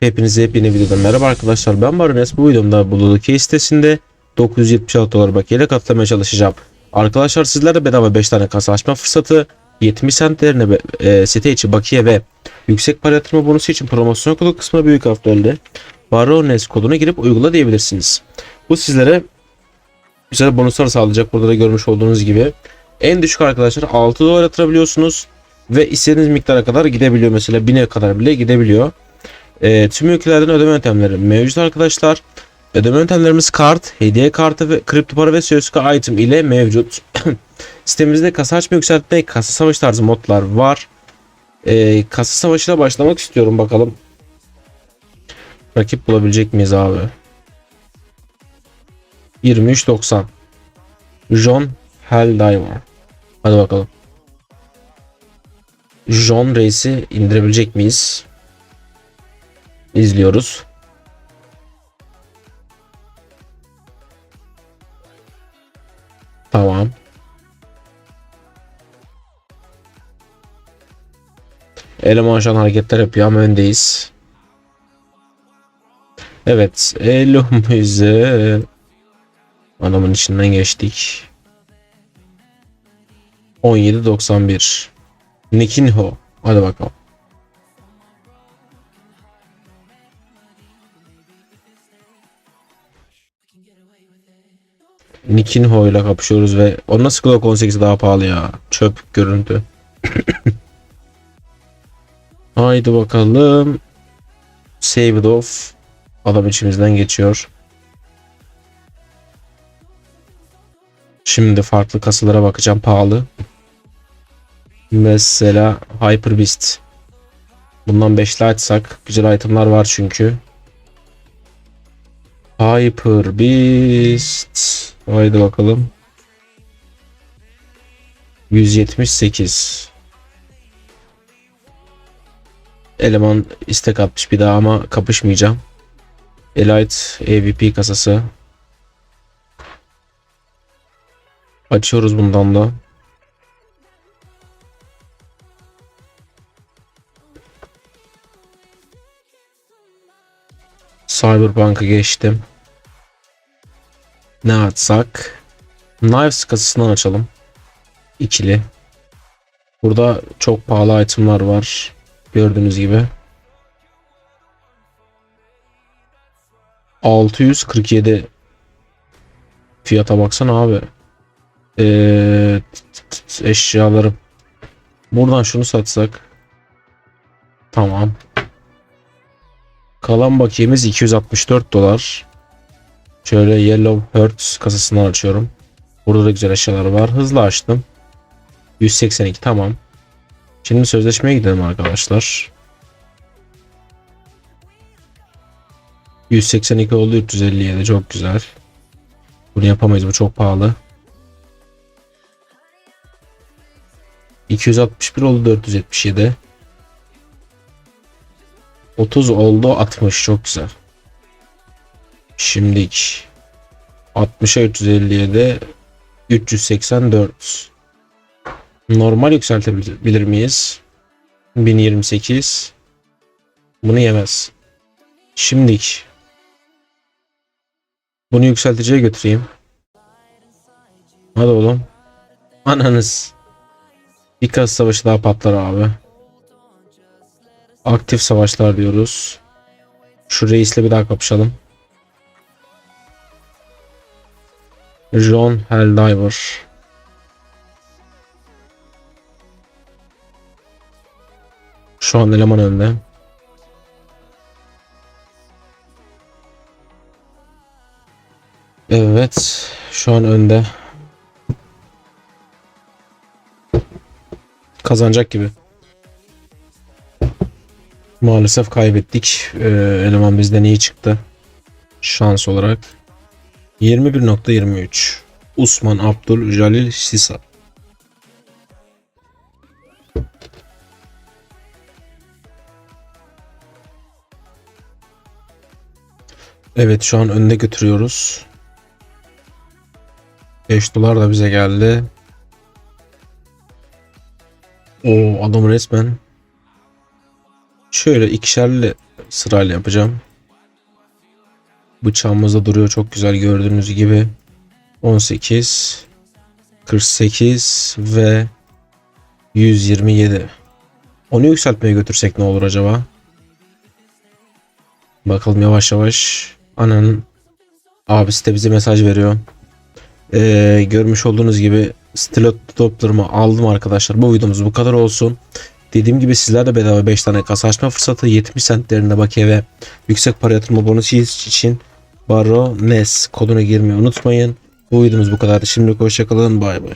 Hepinize yepyeni videodan merhaba arkadaşlar ben Barones bu videomda Bululu Key sitesinde 976 dolar bakiyeyle katlamaya çalışacağım. Arkadaşlar sizler de bedava 5 tane kasa açma fırsatı 70 centlerine be- e, site içi bakiye ve yüksek para yatırma bonusu için promosyon kodu kısmına büyük harflerle Barones koduna girip uygula diyebilirsiniz. Bu sizlere güzel bonuslar sağlayacak burada da görmüş olduğunuz gibi. En düşük arkadaşlar 6 dolar yatırabiliyorsunuz ve istediğiniz miktara kadar gidebiliyor mesela 1000'e kadar bile gidebiliyor. E, tüm ülkelerden ödeme yöntemleri mevcut arkadaşlar. Ödeme yöntemlerimiz kart, hediye kartı ve kripto para ve Sözka item ile mevcut. Sitemizde kasa açma yükseltme, kasa savaş tarzı modlar var. E, kasa savaşına başlamak istiyorum bakalım. Rakip bulabilecek miyiz abi? 23.90 John Helldiver. Hadi bakalım. John Reis'i indirebilecek miyiz? İzliyoruz. Tamam. Eleman şu an hareketler yapıyor ama öndeyiz. Evet. Elimizi adamın içinden geçtik. 17.91 Nikinho. Hadi bakalım. Nikinho ile kapışıyoruz ve o nasıl Glock 18 daha pahalı ya. Çöp görüntü. Haydi bakalım. Saved off. Adam içimizden geçiyor. Şimdi farklı kasalara bakacağım pahalı. Mesela Hyper Beast. Bundan 5'li açsak güzel itemlar var çünkü. Hyper Beast. Haydi bakalım. 178. Eleman istek atmış bir daha ama kapışmayacağım. Elite AVP kasası. Açıyoruz bundan da. Cyberpunk'a geçtim. Ne açsak? Knives kasasından açalım. İkili. Burada çok pahalı itemlar var. Gördüğünüz gibi. 647 fiyata baksana abi. Ee, eşyalarım. Buradan şunu satsak. Tamam. Kalan bakiyemiz 264 dolar. Şöyle Yellow Hertz kasasından açıyorum. Burada da güzel eşyalar var. Hızlı açtım. 182 tamam. Şimdi sözleşmeye gidelim arkadaşlar. 182 oldu 357 çok güzel. Bunu yapamayız bu çok pahalı. 261 oldu 477. 30 oldu 60 çok güzel. Şimdik 60'a 357 384 Normal yükseltebilir miyiz? 1028 Bunu yemez. Şimdik Bunu yükselticiye götüreyim. Hadi oğlum. Ananız. Bir kaz savaşı daha patlar abi. Aktif savaşlar diyoruz. Şu reisle bir daha kapışalım. John Helldiver. Şu an eleman önde. Evet. Şu an önde. Kazanacak gibi. Maalesef kaybettik. Ee, eleman bizden iyi çıktı. Şans olarak. 21.23 Usman Abdul Jalil Sisa Evet şu an önde götürüyoruz. 5 dolar da bize geldi. O adam resmen Şöyle ikişerli sırayla yapacağım. Bıçağımız da duruyor çok güzel gördüğünüz gibi. 18 48 ve 127. Onu yükseltmeye götürsek ne olur acaba? Bakalım yavaş yavaş. Ananın abisi de bize mesaj veriyor. Ee, görmüş olduğunuz gibi stilot toplarımı aldım arkadaşlar. Bu videomuz bu kadar olsun. Dediğim gibi sizler de bedava 5 tane kasa açma fırsatı 70 centlerinde bakiye ve yüksek para yatırma bonusu için Baro Nes koduna girmeyi unutmayın. Bu videomuz bu kadardı. Şimdilik hoşçakalın. Bay bay.